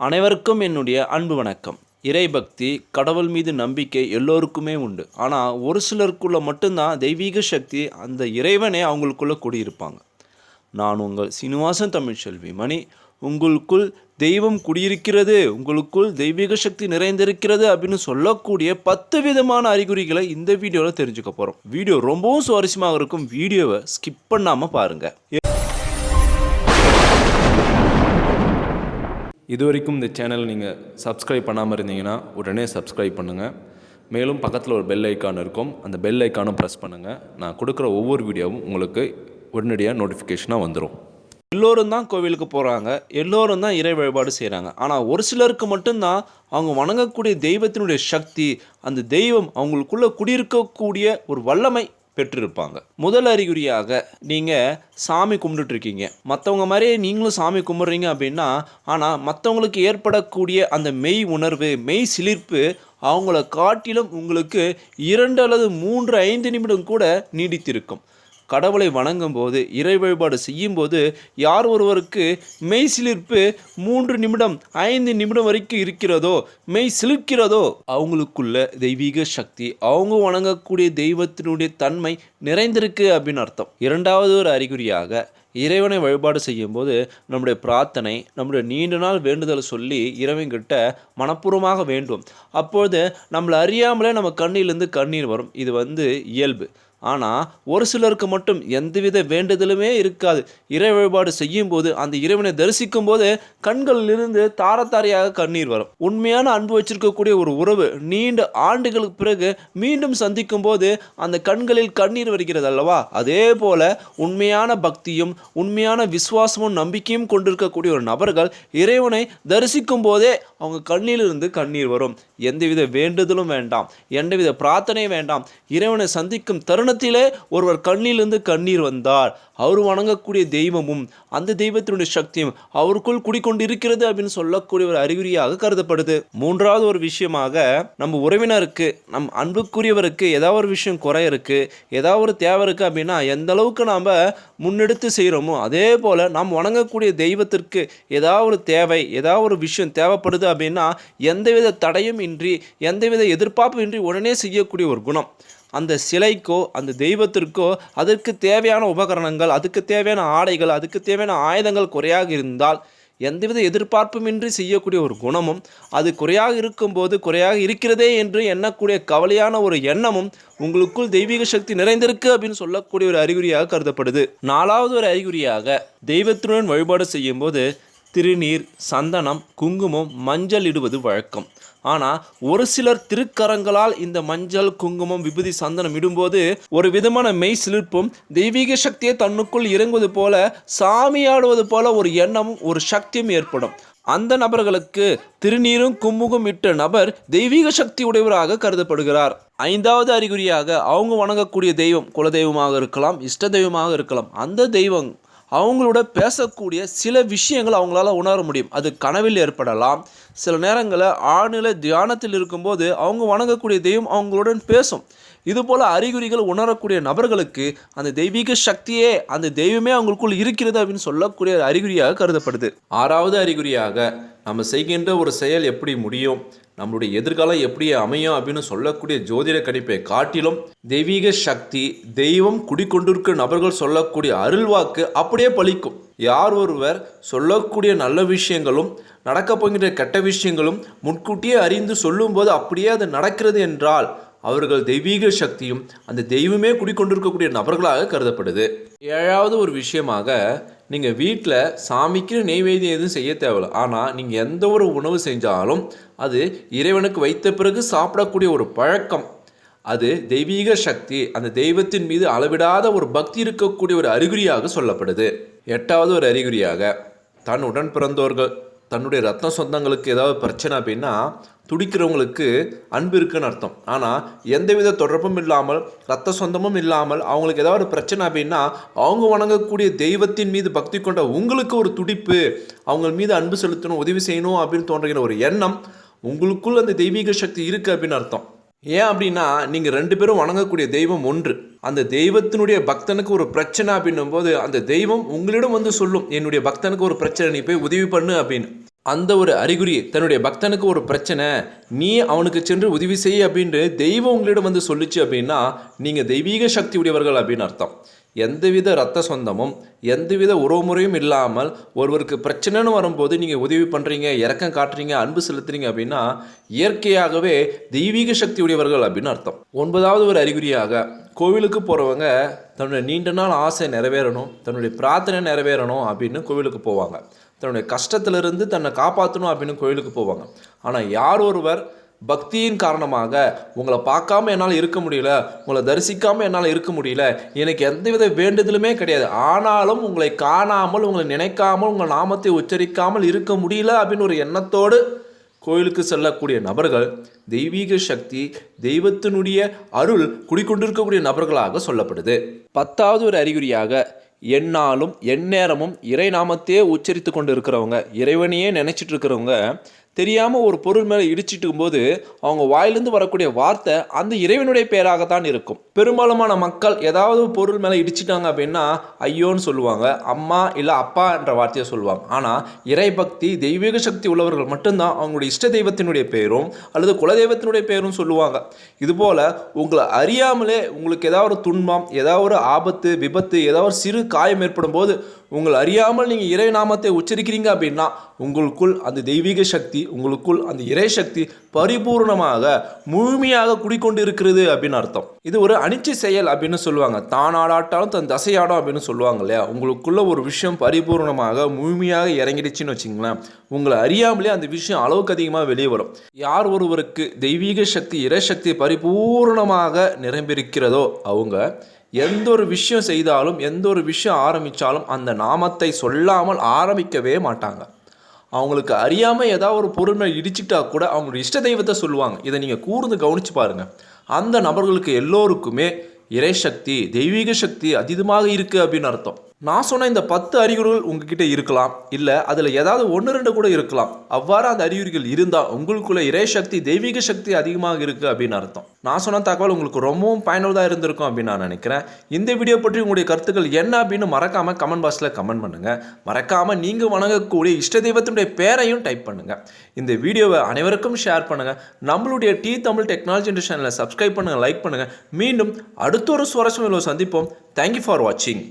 அனைவருக்கும் என்னுடைய அன்பு வணக்கம். இறைபக்தி கடவுள் மீது நம்பிக்கை எல்லோருக்குமே உண்டு. ஆனால் ஒரு சிலருக்குள்ளே மட்டும்தான் தெய்வீக சக்தி அந்த இறைவனே அவங்களுக்குள்ளே குடியிருப்பாங்க. நான் உங்கள் சீனிவாசன் தமிழ்ச்செல்வி மணி. உங்களுக்குள் தெய்வம் குடியிருக்கிறது உங்களுக்குள் தெய்வீக சக்தி நிறைந்திருக்கிறது அப்படின்னு சொல்லக்கூடிய பத்து விதமான அறிகுறிகளை இந்த வீடியோவில் தெரிஞ்சுக்க போகிறோம் வீடியோ ரொம்பவும் சுவாரஸ்யமாக இருக்கும். வீடியோவை ஸ்கிப் பண்ணாமல் பாருங்கள் இது வரைக்கும் இந்த சேனல் நீங்கள் சப்ஸ்கிரைப் பண்ணாமல் இருந்தீங்கன்னா உடனே சப்ஸ்கிரைப் பண்ணுங்கள் மேலும் பக்கத்தில் ஒரு பெல் ஐக்கான் இருக்கும். அந்த பெல் ஐக்கானும் ப்ரெஸ் பண்ணுங்கள் நான் கொடுக்குற ஒவ்வொரு வீடியோவும் உங்களுக்கு உடனடியாக நோட்டிஃபிகேஷனாக வந்துடும் எல்லோரும் தான் கோவிலுக்கு போகிறாங்க எல்லோரும் தான் இறை வழிபாடு செய்கிறாங்க ஆனால் ஒரு சிலருக்கு மட்டும்தான் அவங்க வணங்கக்கூடிய தெய்வத்தினுடைய சக்தி அந்த தெய்வம் அவங்களுக்குள்ளே குடியிருக்கக்கூடிய ஒரு வல்லமை பெற்றிருப்பாங்க. முதல் அறிகுறியாக நீங்கள் சாமி கும்பிட்டுட்ருக்கீங்க. மற்றவங்க மாதிரியே நீங்களும் சாமி கும்பிட்றீங்க அப்படின்னா ஆனால் மற்றவங்களுக்கு ஏற்படக்கூடிய அந்த மெய் உணர்வு மெய் சிலிர்ப்பு அவங்கள காட்டிலும் உங்களுக்கு இரண்டு அல்லது மூன்று ஐந்து நிமிடம் கூட நீடித்திருக்கும். கடவுளை வணங்கும் போது இறை வழிபாடு செய்யும்போது யார் ஒருவருக்கு மெய் சிலிர்ப்பு மூன்று நிமிடம் ஐந்து நிமிடம் வரைக்கும் இருக்கிறதோ மெய் சிலிர்க்கிறதோ அவங்களுக்குள்ள தெய்வீக சக்தி அவங்க வணங்கக்கூடிய தெய்வத்தினுடைய தன்மை நிறைந்திருக்கு அப்படின்னு அர்த்தம். இரண்டாவது ஒரு அறிகுறியாக இறைவனை வழிபாடு செய்யும்போது நம்முடைய பிரார்த்தனை நம்முடைய நீண்ட நாள் வேண்டுதல் சொல்லி இறைவன்கிட்ட மனப்பூர்வமாக வேண்டும். அப்பொழுது நம்மளை அறியாமலே நம்ம கண்ணிலிருந்து கண்ணீர் வரும். இது வந்து இயல்பு. ஆனால் ஒரு சிலருக்கு மட்டும் எந்தவித வேண்டுதலுமே இருக்காது. இறை வழிபாடு செய்யும் போது அந்த இறைவனை தரிசிக்கும் போது கண்களிலிருந்து தாரத்தாரையாக கண்ணீர் வரும். உண்மையான அன்பு வச்சிருக்கக்கூடிய ஒரு உறவு நீண்ட ஆண்டுகளுக்கு பிறகு மீண்டும் சந்திக்கும் போது அந்த கண்களில் கண்ணீர் வருகிறது அல்லவா? அதே போல உண்மையான பக்தியும் உண்மையான விசுவாசமும் நம்பிக்கையும் கொண்டிருக்கக்கூடிய ஒரு நபர்கள் இறைவனை தரிசிக்கும் போதே அவங்க கண்ணிலிருந்து கண்ணீர் வரும். எந்தவித வேண்டுதலும் வேண்டாம். எந்தவித பிரார்த்தனையும் வேண்டாம். இறைவனை சந்திக்கும் தருணத்திலே ஒருவர் கண்ணிலிருந்து கண்ணீர் வந்தார் அவர் வணங்கக்கூடிய தெய்வமும் அந்த தெய்வத்தினுடைய சக்தியும் அவருக்குள் குடிக்கொண்டு இருக்கிறது அப்படின்னு சொல்லக்கூடிய ஒரு அறிகுறியாக கருதப்படுது. மூன்றாவது ஒரு விஷயமாக நம்ம உறவினருக்கு நம் அன்புக்குரியவருக்கு ஏதாவது ஒரு விஷயம் குறை இருக்கு ஏதாவது ஒரு தேவை இருக்குது அப்படின்னா எந்த அளவுக்கு நாம் முன்னெடுத்து செய்கிறோமோ அதே போல் நாம் வணங்கக்கூடிய தெய்வத்திற்கு ஏதாவது ஒரு தேவை ஏதாவது ஒரு விஷயம் தேவைப்படுது அப்படின்னா எந்தவித தடையும் இன்றி எந்தவித எதிர்பார்ப்பும் இன்றி உடனே செய்யக்கூடிய ஒரு குணம். அந்த சிலைக்கோ அந்த தெய்வத்திற்கோ அதற்கு தேவையான உபகரணங்கள் அதுக்கு தேவையான ஆடைகள் அதுக்கு தேவையான ஆயுதங்கள் குறையாக இருந்தால் எந்தவித எதிர்பார்ப்புமின்றி செய்யக்கூடிய ஒரு குணமும் அது குறையாக இருக்கும்போது குறையாக இருக்கிறதே என்று எண்ணக்கூடிய கவலையான ஒரு எண்ணமும் உங்களுக்குள் தெய்வீக சக்தி நிறைந்திருக்கு அப்படின்னு சொல்லக்கூடிய ஒரு அறிகுறியாக கருதப்படுது. நாலாவது ஒரு அறிகுறியாக தெய்வத்துடன் வழிபாடு செய்யும்போது திருநீர் சந்தனம் குங்குமம் மஞ்சள் இடுவது வழக்கம். ஆனால் ஒரு சிலர் திருக்கரங்களால் இந்த மஞ்சள் குங்குமம் விபூதி சந்தனம் இடும்போது ஒரு விதமான மெய் சிலிர்ப்பும் தெய்வீக சக்தியை தன்னுக்குள் இறங்குவது போல சாமியாடுவது போல ஒரு எண்ணமும் ஒரு சக்தியும் ஏற்படும். அந்த நபர்களுக்கு திருநீரும் கும்முகம் இட்ட நபர் தெய்வீக சக்தி உடையவராக கருதப்படுகிறார். ஐந்தாவது அறிகுறியாக அவங்க வணங்கக்கூடிய தெய்வம் குலதெய்வமாக இருக்கலாம் இஷ்ட தெய்வமாக இருக்கலாம். அந்த தெய்வம் அவங்களோட பேசக்கூடிய சில விஷயங்கள் அவங்களால உணர முடியும். அது கனவில் ஏற்படலாம். சில நேரங்களில் ஆழ்நிலை தியானத்தில் இருக்கும்போது அவங்க வணங்கக்கூடிய தெய்வம் அவங்களுடன் பேசும். இதுபோல் அறிகுறிகள் உணரக்கூடிய நபர்களுக்கு அந்த தெய்வீக சக்தியே அந்த தெய்வமே அவங்களுக்குள் இருக்கிறது அப்படின்னு சொல்லக்கூடிய அறிகுறியாக கருதப்படுது. ஆறாவது அறிகுறியாக நம்ம செய்கின்ற ஒரு செயல் எப்படி முடியும்? நம்மளுடைய எதிர்காலம் எப்படி அமையும் அப்படின்னு சொல்லக்கூடிய ஜோதிட கணிப்பை காட்டிலும் தெய்வீக சக்தி தெய்வம் குடிக்கொண்டிருக்கிற நபர்கள் சொல்லக்கூடிய அருள்வாக்கு அப்படியே பலிக்கும். யார் ஒருவர் சொல்லக்கூடிய நல்ல விஷயங்களும் நடக்கப் போகின்ற கெட்ட விஷயங்களும் முன்கூட்டியே அறிந்து சொல்லும்போது அப்படியே அது நடக்கிறது என்றால் அவர்கள் தெய்வீக சக்தியும் அந்த தெய்வமே குடிக்கொண்டிருக்கக்கூடிய நபர்களாக கருதப்படுது. ஏழாவது ஒரு விஷயமாக நீங்கள் வீட்டில் சாமிக்கு நெய்வேத்தியம் எதுவும் செய்ய தேவையில்ல. ஆனால் நீங்கள் எந்த ஒரு உணவு செஞ்சாலும் அது இறைவனுக்கு வைத்த பிறகு சாப்பிடக்கூடிய ஒரு பழக்கம். அது தெய்வீக சக்தி. அந்த தெய்வத்தின் மீது அளவிடாத ஒரு பக்தி இருக்கக்கூடிய ஒரு அறிகுறியாக சொல்லப்படுது. எட்டாவது ஒரு அறிகுறியாக தன் உடன் பிறந்தோர்கள் தன்னுடைய ரத்த சொந்தங்களுக்கு ஏதாவது பிரச்சனை அப்படின்னா துடிக்கிறவங்களுக்கு அன்பு இருக்குன்னு அர்த்தம். ஆனால் எந்தவித தொடர்பும் இல்லாமல் ரத்த சொந்தமும் இல்லாமல் அவங்களுக்கு ஏதாவது ஒரு பிரச்சனை அப்படின்னா அவங்க வணங்கக்கூடிய தெய்வத்தின் மீது பக்தி கொண்ட உங்களுக்கு ஒரு துடிப்பு அவங்க மீது அன்பு செலுத்தணும் உதவி செய்யணும் அப்படின்னு தோன்றுகிற ஒரு எண்ணம் உங்களுக்குள் அந்த தெய்வீக சக்தி இருக்குது அப்படின்னு அர்த்தம். ஏன் அப்படின்னா நீங்கள் ரெண்டு பேரும் வணங்கக்கூடிய தெய்வம் ஒன்று. அந்த தெய்வத்தினுடைய பக்தனுக்கு ஒரு பிரச்சனை அப்படின்னும் போது அந்த தெய்வம் உங்களிடம் வந்து சொல்லும் என்னுடைய பக்தனுக்கு ஒரு பிரச்சனை நீ போய் உதவி பண்ணு அப்படின்னு. அந்த ஒரு அறிகுறி தன்னுடைய பக்தனுக்கு ஒரு பிரச்சனை நீ அவனுக்கு சென்று உதவி செய் அப்படின்ட்டு தெய்வம் உங்களிடம் வந்து சொல்லுச்சு அப்படின்னா நீங்கள் தெய்வீக சக்தி உடையவர்கள் அப்படின்னு அர்த்தம். எந்தவித ரத்த சொந்தமும் எந்தவித உறவுமுறையும் இல்லாமல் ஒருவருக்கு பிரச்சனைன்னு வரும்போது நீங்கள் உதவி பண்ணுறீங்க இறக்கம் காட்டுறீங்க அன்பு செலுத்துறீங்க அப்படின்னா இயற்கையாகவே தெய்வீக சக்தி உடையவர்கள் அப்படின்னு அர்த்தம். ஒன்பதாவது ஒரு அறிகுறியாக கோவிலுக்கு போகிறவங்க தன்னுடைய நீண்ட நாள் ஆசை நிறைவேறணும் தன்னுடைய பிரார்த்தனை நிறைவேறணும் அப்படின்னு கோவிலுக்கு போவாங்க. தன்னுடைய கஷ்டத்திலிருந்து தன்னை காப்பாற்றணும் அப்படின்னு கோயிலுக்கு போவாங்க. ஆனால் யார் ஒருவர் பக்தியின் காரணமாக உங்களை பார்க்காம என்னால் இருக்க முடியல உங்களை தரிசிக்காமல் என்னால் இருக்க முடியல எனக்கு எந்தவித வேண்டுதலுமே கிடையாது. ஆனாலும் உங்களை காணாமல் உங்களை நினைக்காமல் உங்கள் நாமத்தை உச்சரிக்காமல் இருக்க முடியல அப்படின்னு ஒரு எண்ணத்தோடு கோயிலுக்கு செல்லக்கூடிய நபர்கள் தெய்வீக சக்தி தெய்வத்தினுடைய அருள் குடிக்கொண்டிருக்கக்கூடிய நபர்களாக சொல்லப்படுது. பத்தாவது ஒரு அறிகுறியாக எந்நாளும் எந்நேரமும் இறை நாமத்தையே உச்சரித்து கொண்டு இருக்கிறவங்க இறைவனையே நினச்சிட்டு இருக்கிறவங்க தெரியாமல் ஒரு பொருள் மேலே இடிச்சிட்டு போது அவங்க வாயிலிருந்து வரக்கூடிய வார்த்தை அந்த இறைவனுடைய பெயராகத்தான் இருக்கும். பெரும்பாலுமான மக்கள் ஏதாவது ஒரு பொருள் மேலே இடிச்சிட்டாங்க அப்படின்னா ஐயோன்னு சொல்லுவாங்க அம்மா இல்லை அப்பா என்ற வார்த்தையை சொல்லுவாங்க. ஆனால் இறை பக்தி தெய்வீக சக்தி உள்ளவர்கள் மட்டும்தான் அவங்களுடைய இஷ்ட தெய்வத்தினுடைய பெயரும் அல்லது குலதெய்வத்தினுடைய பெயரும் சொல்லுவாங்க. இதுபோல் உங்களை அறியாமலே உங்களுக்கு ஏதாவது ஒரு துன்பம் ஏதாவது ஒரு ஆபத்து விபத்து ஏதாவது ஒரு சிறு காயம் ஏற்படும் போது உங்களை அறியாமல் நீங்கள் இறை நாமத்தை உச்சரிக்கிறீங்க அப்படின்னா உங்களுக்குள் அந்த தெய்வீக சக்தி உங்களுக்குள் அந்த இறை சக்தி பரிபூர்ணமாக முழுமையாக குடிக்கொண்டு இருக்கிறது அப்படின்னு அர்த்தம். இது ஒரு அனிச்சை செயல் அப்படின்னு சொல்லுவாங்க. தான் ஆடாட்டாலும் தன் தசையாடும் அப்படின்னு சொல்லுவாங்க இல்லையா? உங்களுக்குள்ள ஒரு விஷயம் பரிபூர்ணமாக முழுமையாக இறங்கிடுச்சுன்னு வச்சுங்களேன் உங்களை அறியாமலே அந்த விஷயம் அளவுக்கு அதிகமாக வெளியே வரும். யார் ஒருவருக்கு தெய்வீக சக்தி இறை சக்தி பரிபூர்ணமாக நிரம்பியிருக்கிறதோ அவங்க எந்த ஒரு விஷயம் செய்தாலும் எந்த ஒரு விஷயம் ஆரம்பித்தாலும் அந்த நாமத்தை சொல்லாமல் ஆரம்பிக்கவே மாட்டாங்க. அவங்களுக்கு அறியாமல் ஏதாவது ஒரு பொறுமை இடிச்சிட்டா கூட அவங்களுடைய இஷ்ட தெய்வத்தை சொல்லுவாங்க. இதை நீங்கள் கூர்ந்து கவனித்து பாருங்கள் அந்த நபர்களுக்கு எல்லோருக்குமே இறைசக்தி தெய்வீக சக்தி அதீதமாக இருக்குது அப்படின்னு அர்த்தம். நான் சொன்ன இந்த பத்து அறிகுறிகள் உங்ககிட்ட இருக்கலாம். இல்லை அதில் ஏதாவது ஒன்று ரெண்டு கூட இருக்கலாம். அவ்வாறு அந்த அறிகுறிகள் இருந்தால் உங்களுக்குள்ள இறைசக்தி தெய்வீக சக்தி அதிகமாக இருக்குது அப்படின்னு அர்த்தம். நான் சொன்ன தகவல் உங்களுக்கு ரொம்பவும் பயனுள்ளதாக இருந்திருக்கும் அப்படின்னு நான் நினைக்கிறேன். இந்த வீடியோ பற்றி உங்களுடைய கருத்துக்கள் என்ன அப்படின்னு மறக்காமல் கமெண்ட் பாக்ஸில் கமெண்ட் பண்ணுங்கள் மறக்காமல் நீங்கள் வணங்கக்கூடிய இஷ்ட தெய்வத்தினுடைய பேரையும் டைப் பண்ணுங்கள் இந்த வீடியோவை அனைவருக்கும் ஷேர் பண்ணுங்கள் நம்மளுடைய டி தமிழ் டெக்னாலஜி சேனலை சப்ஸ்கிரைப் பண்ணுங்கள் லைக் பண்ணுங்கள் மீண்டும் அடுத்த ஒரு சுவாரஸ்யம் சந்திப்போம். தேங்க்யூ ஃபார் வாட்சிங்